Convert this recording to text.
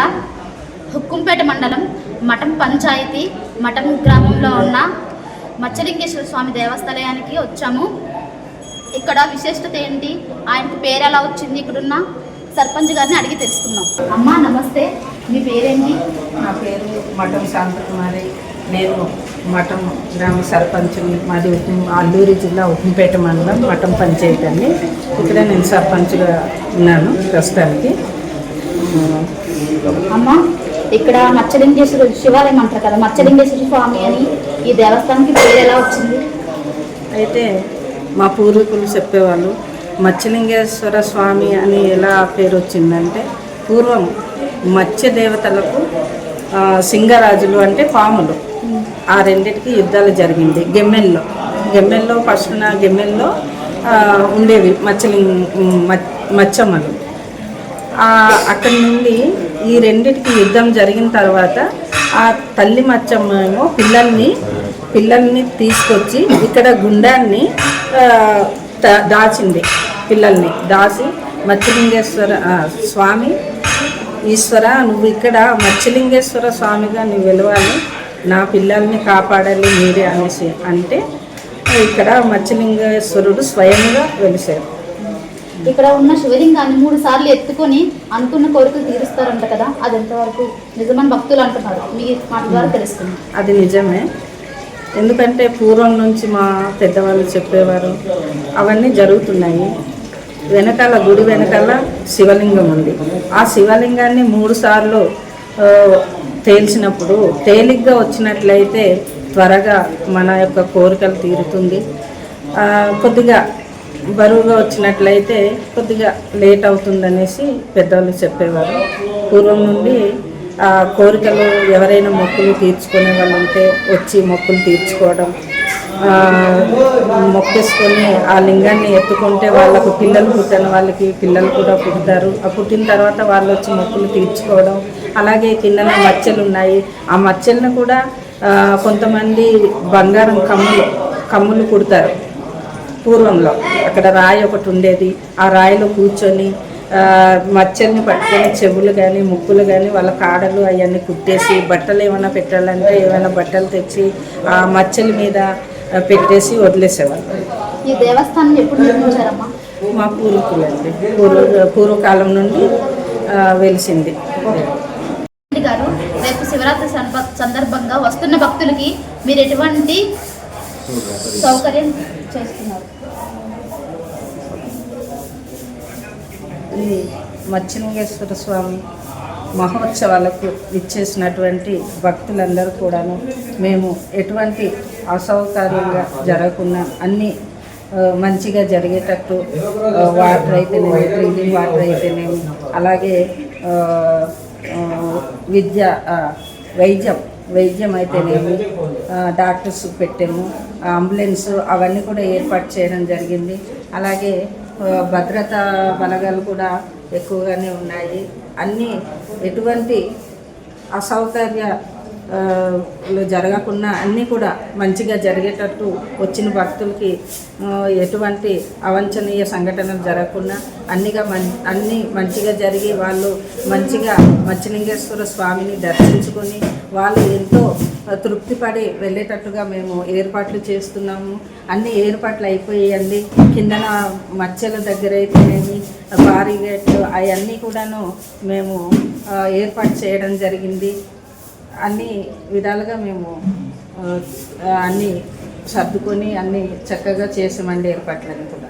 జిల్లా హుక్కుంపేట మండలం మఠం పంచాయతీ మఠం గ్రామంలో ఉన్న మత్స్యలింగేశ్వర స్వామి దేవస్థాలయానికి వచ్చాము. ఇక్కడ విశిష్టత ఏంటి? ఆయనకి పేరు ఎలా వచ్చింది? ఇక్కడున్న సర్పంచ్ గారిని అడిగి తెలుసుకున్నాం అమ్మా నమస్తే. మీ పేరేంటి? నా పేరు మఠం శాంతకుమారి. నేను మఠం గ్రామ సర్పంచ్ మాది అల్లూరి జిల్లా ఉప్పిపేట మండలం మఠం పంచాయతీ అండి. ఇక్కడ నేను సర్పంచ్గా ఉన్నాను ప్రస్తుతానికి. అమ్మ ఇక్కడ మచ్చలింగేశ్వర శివాలయం అంటారు కదా మచ్చలింగేశ్వర స్వామి అని ఈ దేవస్థానానికి పేరు ఎలా వచ్చింది? అయితే మా పూర్వీకులు చెప్పేవాళ్ళు మత్స్యలింగేశ్వర స్వామి అని ఎలా పేరు వచ్చిందంటే పూర్వం మత్స్య దేవతలకు సింగరాజులు అంటే పాములు. ఆ రెండిటికి యుద్ధాలు జరిగింది గెమ్మెల్లో. గెమ్మెల్లో ఫస్ట్ నా గెమ్మెల్లో ఉండేవి మత్స్యలింగ మత్- మచ్చమ్మలు. అక్కడి నుండి ఈ రెండిటికి యుద్ధం జరిగిన తర్వాత ఆ తల్లి మచ్చమ్మేమో పిల్లల్ని పిల్లల్ని తీసుకొచ్చి ఇక్కడ గుండాన్ని దా- దాచింది పిల్లల్ని. దాచి మత్స్యలింగేశ్వర స్వామి ఈశ్వర నువ్వు ఇక్కడ మత్స్యలింగేశ్వర స్వామిగా నువ్వు వెలవాలి నా పిల్లల్ని కాపాడాలి మీరే అనేసి. అంటే ఇక్కడ మత్స్యలింగేశ్వరుడు స్వయంగా వెలిసారు ఇక్కడ ఉన్న శివలింగాన్ని మూడు సార్లు ఎత్తుకొని అనుకున్న కోరికలు తీరుస్తారంట కదా అది ఎంతవరకు నిజమని భక్తులు అంటున్నారు. మీ మాట ద్వారా తెలుస్తుంది. అది నిజమే. ఎందుకంటే పూర్వం నుంచి మా పెద్దవాళ్ళు చెప్పేవారు అవన్నీ జరుగుతున్నాయి. వెనకాల గుడి వెనకాల శివలింగం ఉంది. ఆ శివలింగాన్ని మూడు సార్లు తేల్చినప్పుడు తేలిగ్గా వచ్చినట్లయితే త్వరగా మన యొక్క కోరికలు తీరుతుంది. కొద్దిగా బరువుగా వచ్చినట్లయితే కొద్దిగా లేట్ అవుతుందనేసి పెద్దవాళ్ళు చెప్పేవారు. పూర్వం నుండి ఆ కోరికలు ఎవరైనా మొక్కులు తీర్చుకునే వాళ్ళు ఉంటే వచ్చి మొక్కులు తీర్చుకోవడం మొక్కేసుకొని ఆ లింగాన్ని ఎత్తుకుంటే వాళ్ళకు పిల్లలు పుట్టిన వాళ్ళకి పిల్లలు కూడా పుడతారు. ఆ పుట్టిన తర్వాత వాళ్ళు వచ్చి మొక్కులు తీర్చుకోవడం అలాగే కిందన మచ్చలు ఉన్నాయి. ఆ మచ్చలను కూడా కొంతమంది బంగారం కమ్ములు కమ్ములు కుడతారు పూర్వంలో. అక్కడ రాయి ఒకటి ఉండేది. ఆ రాయిలో కూర్చొని మచ్చల్ని పట్టుకొని చెవులు కానీ ముక్కులు కానీ వాళ్ళ కాడలు అవన్నీ కుట్టేసి బట్టలు ఏమైనా పెట్టాలంటే ఏమైనా బట్టలు తెచ్చి ఆ మచ్చల మీద పెట్టేసి వదిలేసేవాళ్ళు. ఈ దేవస్థానం ఎప్పుడు నిర్మించారమ్మా? మా పూర్వీకులండి పూర్వ పూర్వకాలం నుండి వెలిసింది. గారు రేపు శివరాత్రి సందర్భంగా వస్తున్న భక్తులకి మీరు ఎటువంటి సౌకర్యం చేస్తున్నారు. ఇది మత్స్యలింగేశ్వర స్వామి మహోత్సవాలకు ఇచ్చేసినటువంటి భక్తులందరూ కూడాను మేము ఎటువంటి అసౌకర్యంగా జరగకుండా అన్నీ మంచిగా జరిగేటట్టు వాటర్ అయితేనేమి డ్రింకింగ్ వాటర్ అయితేనేమి అలాగే విద్య వైద్యం వైద్యం అయితేనేమి ఆ, డాక్టర్స్ పెట్టాము. అంబులెన్స్ అవన్నీ కూడా ఏర్పాటు చేయడం జరిగింది. అలాగే భద్రతా బలగాలు కూడా ఎక్కువగానే ఉన్నాయి. అన్నీ ఎటువంటి అసౌకర్య జరగకుండా అన్నీ కూడా మంచిగా జరిగేటట్టు వచ్చిన భక్తులకి ఎటువంటి అవాంఛనీయ సంఘటనలు జరగకుండా అన్నిగా మం అన్నీ మంచిగా జరిగి వాళ్ళు మంచిగా మత్స్యలింగేశ్వర స్వామిని దర్శించుకొని వాళ్ళు ఎంతో తృప్తిపడి వెళ్ళేటట్టుగా మేము ఏర్పాట్లు చేస్తున్నాము. అన్ని ఏర్పాట్లు అయిపోయాయండి. కిందన మచ్చల దగ్గర అయితేనేమి భారీ గేట్లు అవన్నీ కూడాను మేము ఏర్పాటు చేయడం జరిగింది. అన్ని విధాలుగా మేము అన్నీ సర్దుకొని అన్నీ చక్కగా చేసామండి ఏర్పాట్లన్నీ కూడా.